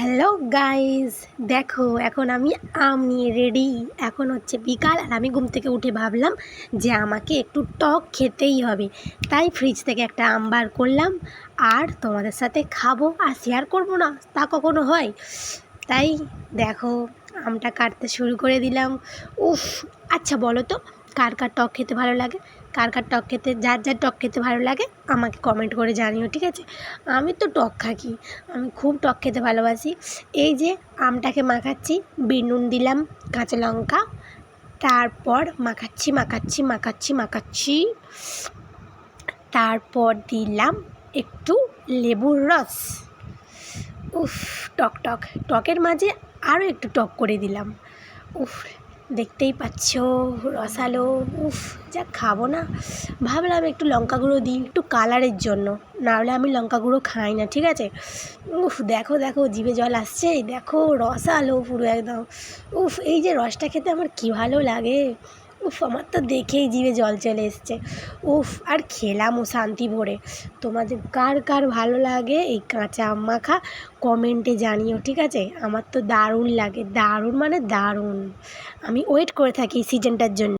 Hello guys দেখো, এখন আমি আম নিয়ে রেডি এখন হচ্ছে বিকাল, আর আমি ঘুম থেকে উঠে ভাবলাম যে আমাকে একটু টক খেতেই হবে। তাই ফ্রিজ থেকে একটা আম বার করলাম, আর তোমাদের সাথে খাব আর শেয়ার করব না, তা কখনো হয়? তাই দেখো, আমটা কাটতে শুরু করে দিলাম। উফ আচ্ছা বলো তো কার কার টক খেতে ভালো লাগে, কার কার টক খেতে, যার যার টক খেতে ভালো লাগে, আমাকে কমেন্ট করে জানিও, ঠিক আছে? আমি তো টক খাকি, আমি খুব টক খেতে ভালোবাসি। এই যে আমটাকে মাখাচ্ছি বিনুন দিলাম, কাঁচা লঙ্কা, তারপর মাখাচ্ছি মাখাচ্ছি মাখাচ্ছি মাখাচ্ছি, তারপর দিলাম একটু লেবুর রস। উফ, টক টক, টকের মাঝে আরও একটু টক করে দিলাম। উফ দেখতেই পাচ্ছ, রসালো, উফ, যা খাব না। ভাবলাম একটু লঙ্কা গুঁড়ো দিই, একটু কালারের জন্য। নাহলে আমি লঙ্কা গুঁড়ো খাই না, ঠিক আছে? উফ, দেখো দেখো, জিভে জল আসছে, দেখো, রসালো পুরো একদম। উফ, এই যে রসটা খেতে আমার কী ভালো লাগে। উফ আমার তো দেখেই জিভে জল চলে এসছে। উফ, আর খেলাম ও শান্তি ভরে। তোমাদের কার কার ভালো লাগে এই কাঁচা আম মাখা কমেন্টে জানিও, ঠিক আছে? আমার তো দারুণ লাগে। দারুণ মানে দারুণ। আমি ওয়েট করে থাকি সিজনটার জন্য।